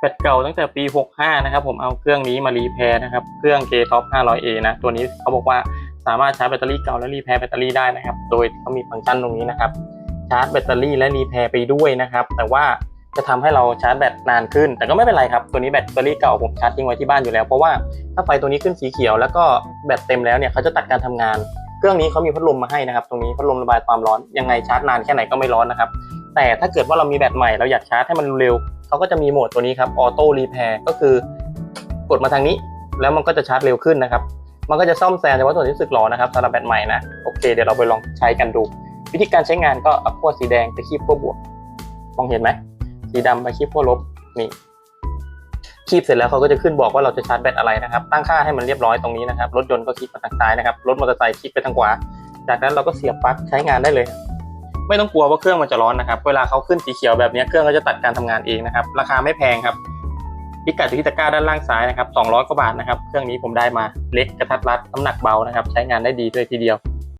แบตเก่าตั้งแต่ปี 65 นะครับ ผมเอาเครื่องนี้มารีแพร์นะครับ เครื่อง K Top 500A นะ ตัวนี้เขาบอกว่าสามารถชาร์จแบตเตอรี่เก่าและรีแพร์แบตเตอรี่ได้นะครับ โดยเขามีฟังก์ชันตรงนี้นะครับ ชาร์จแบตเตอรี่และรีแพร์ไปด้วยนะครับ แต่ว่าจะทำให้เราชาร์จแบตนานขึ้น แต่ก็ไม่เป็นไรครับ ตัวนี้แบตเตอรี่เก่าผมชาร์จทิ้งไว้ที่บ้านอยู่แล้ว เพราะว่าถ้าไฟตัวนี้ขึ้นสีเขียวแล้วก็แบตเต็มแล้วเนี่ยเขาจะตัดการทำงาน เครื่องนี้เขามีพัดลมมาให้นะครับ ตรงนี้พัดลมระบายความร้อน ยังไงชาร์จนานแค่ไหนก็ไม่ร้อนนะครับ แต่ถ้าเกิดว่าเรามีแบตใหม่เราอยากชาร์จให้มันเร็ว เขาก็จะมีโหมดตัวนี้ครับออโต้รีแพร์ก็คือกดมาทางนี้ แล้วมันก็จะชาร์จเร็วขึ้นนะครับ มันก็จะซ่อมแซมเฉพาะส่วนที่สึกหรอนะครับสำหรับแบตใหม่นะโอเคเดี๋ยวเราไปลองใช้กันดู วิธีการใช้งานก็เอาขั้วสีแดงไปคีบขั้วบวกมองเห็นไหมสีดำไปคีบขั้วลบนี่คีบเสร็จแล้วเขาก็จะขึ้นบอกว่าเราจะชาร์จแบตอะไรนะครับ ตั้งค่าให้มันเรียบร้อยตรงนี้นะครับ รถยนต์ก็คลิกไปทางซ้ายนะครับ รถมอเตอร์ไซค์คลิกไปทางขวา จากนั้นเราก็เสียบปลั๊กใช้งานได้เลย ไม่ต้องกลัวว่าเครื่องมันจะร้อนนะครับ เวลาเขาขึ้นสีเขียวแบบนี้เครื่องก็จะตัดการทำงานเองนะครับ ราคาไม่แพงครับพิกัดอยู่ที่ตะกร้าด้านล่างซ้ายนะครับ200กว่าบาทนะครับ เครื่องนี้ผมได้มาเล็กกระทัดรัดน้ำหนักเบานะครับ ใช้งานได้ดีด้วยทีเดียว